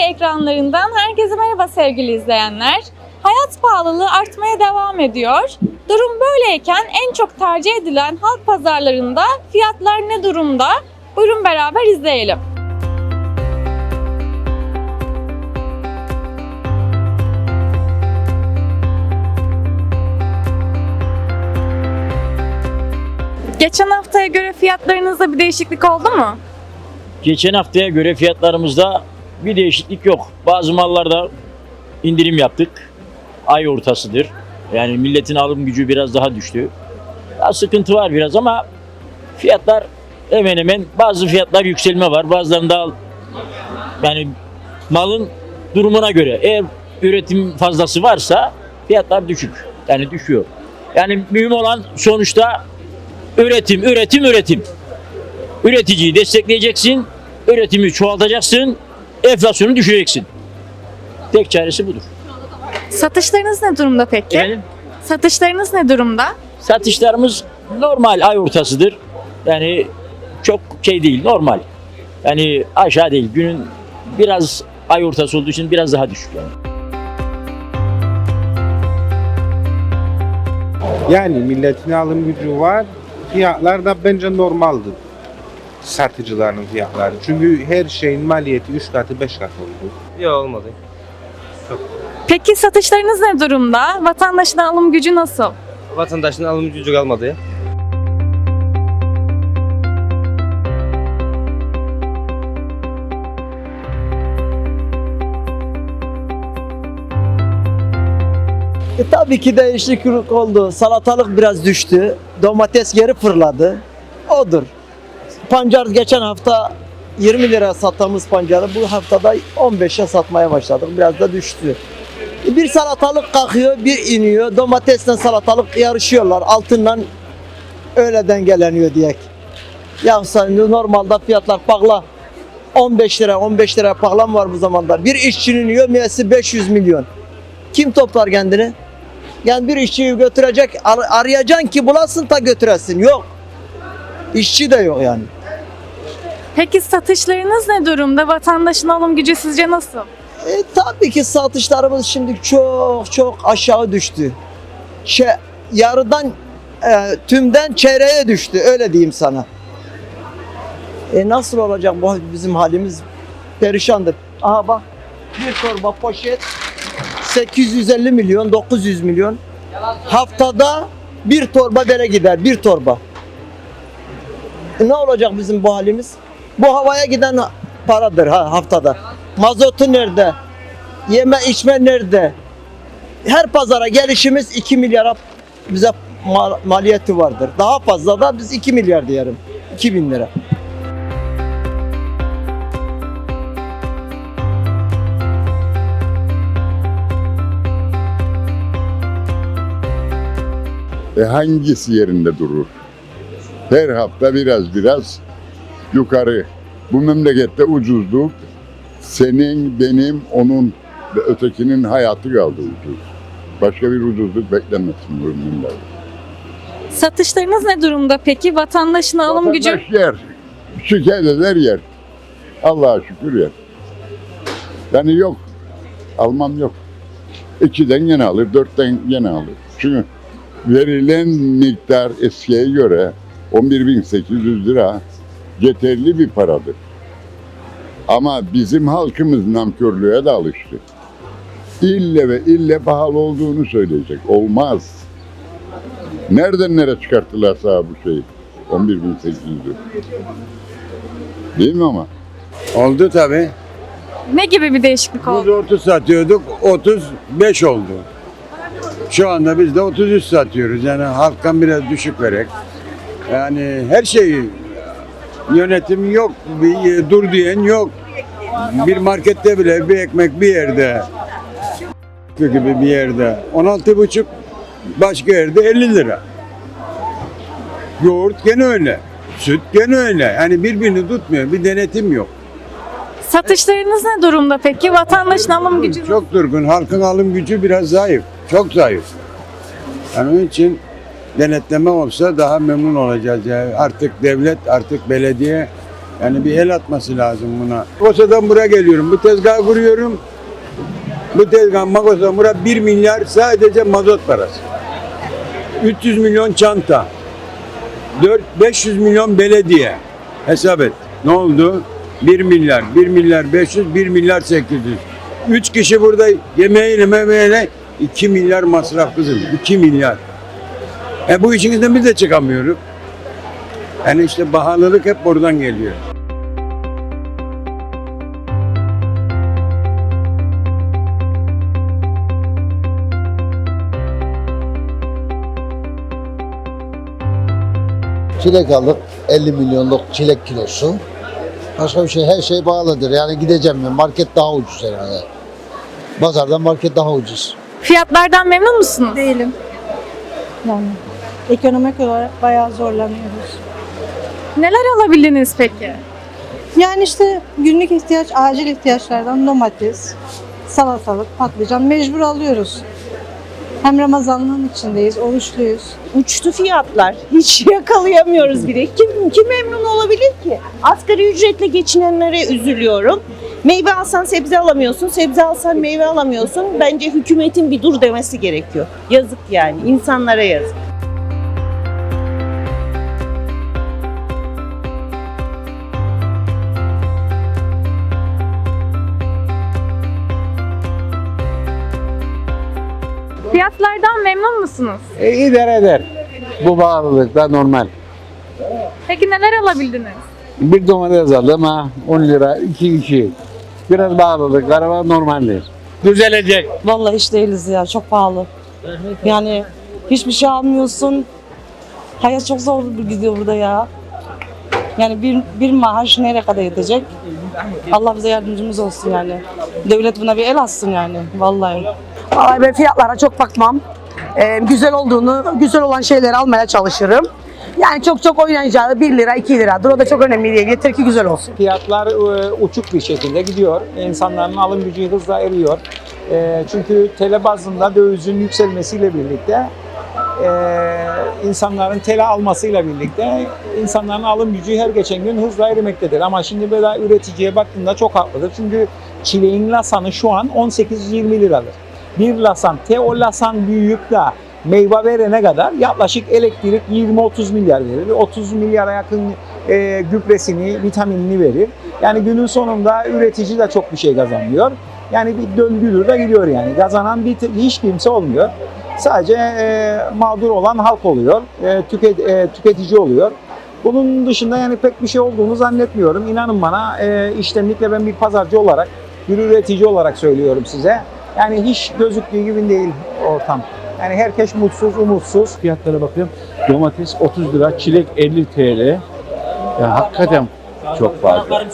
ekranlarından herkese merhaba sevgili izleyenler. Hayat pahalılığı artmaya devam ediyor. Durum böyleyken en çok tercih edilen halk pazarlarında fiyatlar ne durumda? Buyurun beraber izleyelim. Geçen haftaya göre fiyatlarınızda bir değişiklik oldu mu? Geçen haftaya göre fiyatlarımızda bir değişiklik yok. Bazı mallarda indirim yaptık. Ay ortasıdır. Yani milletin alım gücü biraz daha düştü. Daha sıkıntı var biraz ama fiyatlar hemen hemen bazı fiyatlar yükselme var. Bazılarında yani malın durumuna göre eğer üretim fazlası varsa fiyatlar düşük. Yani düşüyor. Yani mühim olan sonuçta üretim, üretim, üretim. Üreticiyi destekleyeceksin, üretimi çoğaltacaksın, enflasyonu düşüreceksin. Tek çaresi budur. Satışlarınız ne durumda peki? Efendim, Satışlarınız ne durumda? satışlarımız normal ay ortasıdır. Yani çok şey değil, normal. Yani aşağı değil. Günün biraz ay ortası olduğu için biraz daha düşük yani. Yani milletin alım gücü var. Fiyatlar da bence normaldir. Satıcıların fiyatları. Çünkü her şeyin maliyeti 3 katı 5 katı oldu. Yok olmadı. Peki satışlarınız ne durumda? Vatandaşın alım gücü nasıl? Vatandaşın alım gücü kalmadı. E, tabii ki değişiklik oldu. Salatalık biraz düştü. Domates geri fırladı. Odur. Pancar geçen hafta 20 lira sattığımız pancarı bu haftada 15'e satmaya başladık. Biraz da düştü. E, Bir salatalık kalkıyor, bir iniyor. Domatesle salatalık yarışıyorlar. Altından öyle dengeleniyor diyek. Yoksa normalde fiyatlar pahalı. 15 lira, 15 lira pahalı mı var bu zamanda? Bir işçinin yövmiyesi 500 milyon. Kim toplar kendini? Yani bir işçiyi götürecek, ar- arayacaksın ki bulasın ta götüresin. Yok. İşçi de yok yani. Peki satışlarınız ne durumda? Vatandaşın alım gücü sizce nasıl? E, tabii ki satışlarımız şimdi çok çok aşağı düştü. Şey, yarıdan e, tümden çeyreğe düştü öyle diyeyim sana. E nasıl olacak bu bizim halimiz perişandır. Aha bak bir torba poşet 850 milyon 900 milyon haftada bir torba bere gider bir torba. E, ne olacak bizim bu halimiz? Bu havaya giden paradır ha haftada. Mazotu nerede? Yeme içme nerede? Her pazara gelişimiz 2 milyara bize mal- maliyeti vardır. Daha fazla da biz 2 milyar diyelim. 2000 lira. E hangisi yerinde durur? Her hafta biraz biraz yukarı. Bu memlekette ucuzluk senin, benim, onun ve ötekinin hayatı kaldı ucuz. Başka bir ucuzluk beklenmesin bu ürünlerde. Satışlarınız ne durumda peki? Vatandaşın alım gücü Vatandaş yer. Şikayet eder yer. Allah'a şükür yer. Yani yok. Almam yok. İkiden gene alır, dörtten gene alır. Çünkü verilen miktar eskiye göre 11.800 lira yeterli bir paradır. Ama bizim halkımız namkörlüğe de alıştı. İlle ve ille pahalı olduğunu söyleyecek. Olmaz. Nereden nereye çıkarttılar sana bu şeyi? 11.800'ü. Değil mi ama? Oldu tabi. ne gibi bir değişiklik Biz oldu? 30 satıyorduk, 35 oldu. Şu anda biz de 33 satıyoruz. Yani halktan biraz düşük vererek. Yani her şeyi yönetim yok, bir dur diyen yok. Bir markette bile bir ekmek bir yerde gibi bir yerde 16 buçuk başka yerde 50 lira. Yoğurt gene öyle. Süt gene öyle. Yani birbirini tutmuyor. Bir denetim yok. Satışlarınız ne durumda peki? Vatandaşın alım gücü Çok durgun. Halkın alım gücü biraz zayıf. Çok zayıf. Yani onun için denetleme olsa daha memnun olacağız. Yani artık devlet, artık belediye Yani bir el atması lazım buna. Magosadan buraya geliyorum. Bu tezgahı kuruyorum. Bu tezgah Magosadan buraya 1 milyar sadece mazot parası. 300 milyon çanta. 4 500 milyon belediye. Hesap et. Ne oldu? 1 milyar, 1 milyar 500, 1 milyar 800. 3 kişi burada yemeğiyle memeğiyle 2 milyar masraf kızım. 2 milyar. E bu işin içinden biz de çıkamıyoruz. Yani işte pahalılık hep buradan geliyor. Çilek aldık 50 milyonluk çilek kilosu. Başka bir şey her şey bağlıdır. Yani gideceğim ben market daha ucuz herhalde. Pazardan market daha ucuz. Fiyatlardan memnun musunuz? Değilim. Yani ekonomik olarak bayağı zorlanıyoruz. Neler alabildiniz peki? Yani işte günlük ihtiyaç, acil ihtiyaçlardan domates, salatalık, patlıcan mecbur alıyoruz. Hem Ramazanlığın içindeyiz, oruçluyuz. uçtu fiyatlar. Hiç yakalayamıyoruz bile. Kim, kim memnun olabilir ki? Asgari ücretle geçinenlere üzülüyorum. Meyve alsan sebze alamıyorsun, sebze alsan meyve alamıyorsun. Bence hükümetin bir dur demesi gerekiyor. Yazık yani, insanlara yazık. Fiyatlardan memnun musunuz? E, idare eder. Bu bağlılıkta normal. Peki neler alabildiniz? Bir domates aldım ha 10 lira, iki kişi. Biraz bağlılık, araba normaldir. Düzelecek. Vallahi hiç değiliz ya, çok pahalı. Yani hiçbir şey almıyorsun. Hayat çok zor gidiyor burada ya. Yani bir, bir maaş nereye kadar yetecek? Allah bize yardımcımız olsun yani. Devlet buna bir el atsın yani vallahi. Vallahi ben fiyatlara çok bakmam. Ee, güzel olduğunu, güzel olan şeyleri almaya çalışırım. Yani çok çok oynayacağı 1 lira 2 liradır. O da çok önemli değil. Yeter ki güzel olsun. Fiyatlar e, uçuk bir şekilde gidiyor. İnsanların alım gücü hızla eriyor. E, çünkü TL bazında dövizin yükselmesiyle birlikte e, insanların TL almasıyla birlikte insanların alım gücü her geçen gün hızla erimektedir. Ama şimdi böyle üreticiye baktığında çok haklıdır. Çünkü çileğin lasanı şu an 18-20 liradır. Bir lasan, te o lasan büyüyüp de meyve verene kadar yaklaşık elektrik 20-30 milyar verir. 30 milyara yakın e, gübresini, vitaminini verir. Yani günün sonunda üretici de çok bir şey kazanıyor. Yani bir döngüdür de gidiyor yani. Kazanan bir, hiç kimse olmuyor. Sadece e, mağdur olan halk oluyor, e, tüket, e, tüketici oluyor. Bunun dışında yani pek bir şey olduğunu zannetmiyorum. İnanın bana e, iştenlikle ben bir pazarcı olarak, bir üretici olarak söylüyorum size. Yani hiç gözüktüğü gibi değil ortam. Yani herkes mutsuz, umutsuz. Fiyatlara bakıyorum. Domates 30 lira, çilek 50 TL. Ya hakikaten çok fazla.